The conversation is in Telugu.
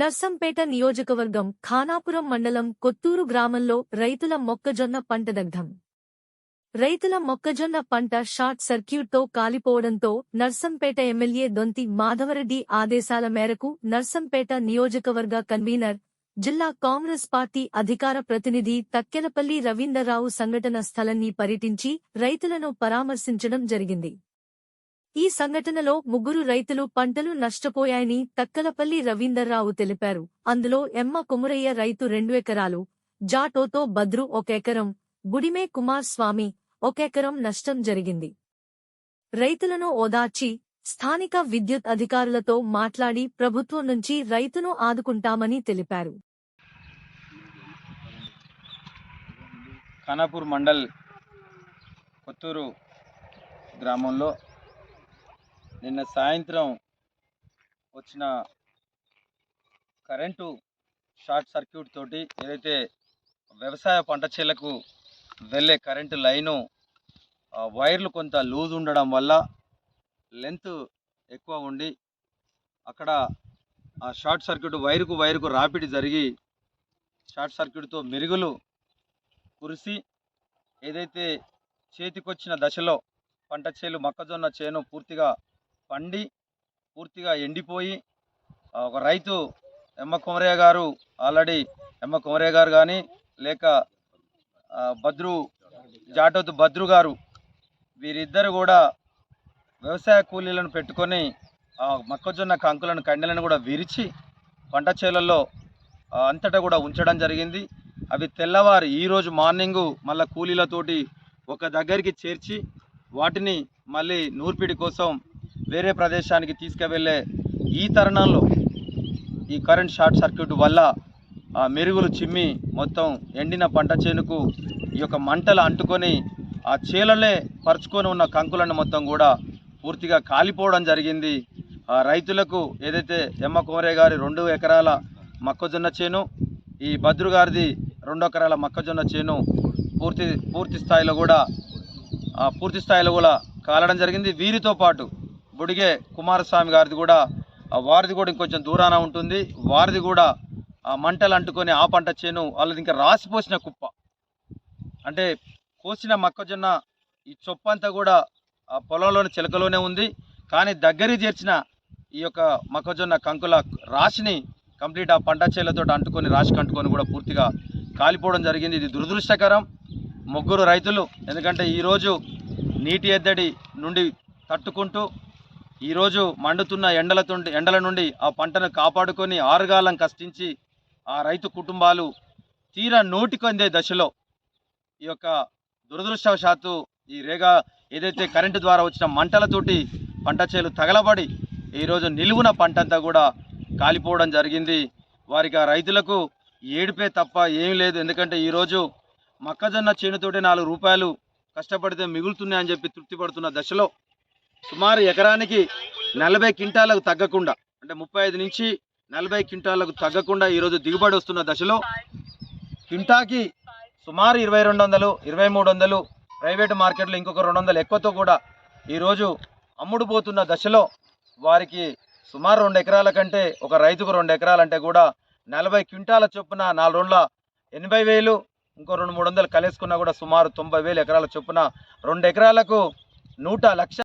నర్సంపేట నియోజకవర్గం ఖానాపురం మండలం కొత్తూరు గ్రామంలో రైతుల మొక్కజొన్న పంట దగ్ధం. రైతుల మొక్కజొన్న పంట షార్ట్ సర్క్యూట్తో కాలిపోవడంతో నర్సంపేట ఎమ్మెల్యే దొంతి మాధవరెడ్డి ఆదేశాల మేరకు నర్సంపేట నియోజకవర్గ కన్వీనర్ జిల్లా కాంగ్రెస్ పార్టీ అధికార ప్రతినిధి తక్కెలపల్లి రవీందర్రావు సంఘటన స్థలాన్ని పర్యటించి రైతులను పరామర్శించడం జరిగింది. ఈ సంఘటనలో ముగ్గురు రైతులు పంటలు నష్టపోయాయని తక్కలపల్లి రవీందర్రావు తెలిపారు. అందులో ఎమ్మ కుమురయ్య రైతు రెండు ఎకరాలు జాటోతో బద్రు ఒక ఎకరం గుడిమే కుమార్ స్వామి ఒక ఎకరం నష్టం జరిగింది. రైతులను ఓదార్చి స్థానిక విద్యుత్ అధికారులతో మాట్లాడి ప్రభుత్వం నుంచి రైతును ఆదుకుంటామని తెలిపారు. ఖానాపూర్ మండల్ కొత్తూరు గ్రామంలో నిన్న సాయంత్రం వచ్చిన కరెంటు షార్ట్ సర్క్యూట్ తోటి ఏదైతే వ్యవసాయ పంట చేలకు వెళ్ళే కరెంటు లైను వైర్లు కొంత లూజ్ ఉండడం వల్ల లెంత్ ఎక్కువ ఉండి అక్కడ ఆ షార్ట్ సర్క్యూట్ వైరుకు వైరుకు రాపిడి జరిగి షార్ట్ సర్క్యూట్తో మెరుగులు కురిసి ఏదైతే చేతికొచ్చిన దశలో పంట చేలు మొక్కజొన్న చేను పూర్తిగా పండి పూర్తిగా ఎండిపోయి ఒక రైతు ఎమ్మ కుమరయ్య గారు ఆల్రెడీ ఎమ్మ కుమరయ్య గారు కానీ లేక భద్రు బద్రు జాటోతు బద్రు గారు వీరిద్దరు కూడా వ్యవసాయ కూలీలను పెట్టుకొని మొక్కజొన్న కంకులను కండెలను కూడా విరిచి పంట చేలల్లో అంతటా కూడా ఉంచడం జరిగింది. అవి తెల్లవారు ఈరోజు మార్నింగు మళ్ళీ కూలీలతోటి ఒక దగ్గరికి చేర్చి వాటిని మళ్ళీ నూర్పిడి కోసం వేరే ప్రదేశానికి తీసుకువెళ్ళే ఈ తరుణంలో ఈ కరెంట్ షార్ట్ సర్క్యూట్ వల్ల ఆ మెరుగులు చిమ్మి మొత్తం ఎండిన పంట చేనుకు ఈ యొక్క మంటలు అంటుకొని ఆ చేలలే పరుచుకొని ఉన్న కంకులను మొత్తం కూడా పూర్తిగా కాలిపోవడం జరిగింది. ఆ రైతులకు ఏదైతే ఎమ్మ కోరే గారి రెండు ఎకరాల మొక్కజొన్న చేను ఈ భద్రు గారిది రెండు ఎకరాల మొక్కజొన్న చేను పూర్తి పూర్తి స్థాయిలో కూడా పూర్తి స్థాయిలో కూడా కాలడం జరిగింది. వీరితో పాటు బుడిగే కుమారస్వామి గారిది కూడా వారిది కూడా ఇంకొంచెం దూరాన ఉంటుంది. వారిది కూడా ఆ మంటలు అంటుకొని ఆ పంట చేను వాళ్ళది ఇంకా రాసిపోసిన కుప్ప. అంటే కోసిన మొక్కజొన్న ఈ చొప్పంతా కూడా ఆ పొలంలోని చిలకలోనే ఉంది. కానీ దగ్గర చేర్చిన ఈ యొక్క మొక్కజొన్న కంకుల రాశిని కంప్లీట్ ఆ పంట చేలతో అంటుకొని రాశి కంటుకొని కూడా పూర్తిగా కాలిపోవడం జరిగింది. ఇది దురదృష్టకరం. ముగ్గురు రైతులు ఎందుకంటే ఈరోజు నీటి ఎద్దడి నుండి తట్టుకుంటూ ఈరోజు మండుతున్న ఎండలతో ఎండల నుండి ఆ పంటను కాపాడుకొని ఆరుగాలం కష్టించి ఆ రైతు కుటుంబాలు తీరా నోటికొందే దశలో ఈ యొక్క దురదృష్టవశాత్తు ఈ రేగా ఏదైతే కరెంటు ద్వారా వచ్చిన మంటలతోటి పంట చేలు తగలబడి ఈరోజు నిలువున పంట అంతా కూడా కాలిపోవడం జరిగింది. వారికి ఆ రైతులకు ఏడిపే తప్ప ఏమీ లేదు. ఎందుకంటే ఈరోజు మొక్కజొన్న చేనుతోటి నాలుగు రూపాయలు కష్టపడితే మిగులుతున్నాయని చెప్పి తృప్తి పడుతున్న దశలో సుమారు ఎకరానికి నలభై క్వింటాలకు తగ్గకుండా అంటే ముప్పై ఐదు నుంచి నలభై క్వింటాలకు తగ్గకుండా ఈరోజు దిగుబడి వస్తున్న దశలో క్వింటాకి సుమారు ఇరవై రెండు వందలు ఇరవై మూడు వందలు ప్రైవేట్ మార్కెట్లో ఇంకొక రెండు వందలు ఎక్కువతో కూడా ఈరోజు అమ్ముడుపోతున్న దశలో వారికి సుమారు రెండు ఎకరాల కంటే ఒక రైతుకు రెండు ఎకరాలంటే కూడా నలభై క్వింటాల చొప్పున నాలుగు రోజుల ఎనభై వేలు ఇంకో రెండు మూడు వందలు కలిసుకున్నా కూడా సుమారు తొంభై వేలు ఎకరాల చొప్పున రెండు ఎకరాలకు నూట లక్ష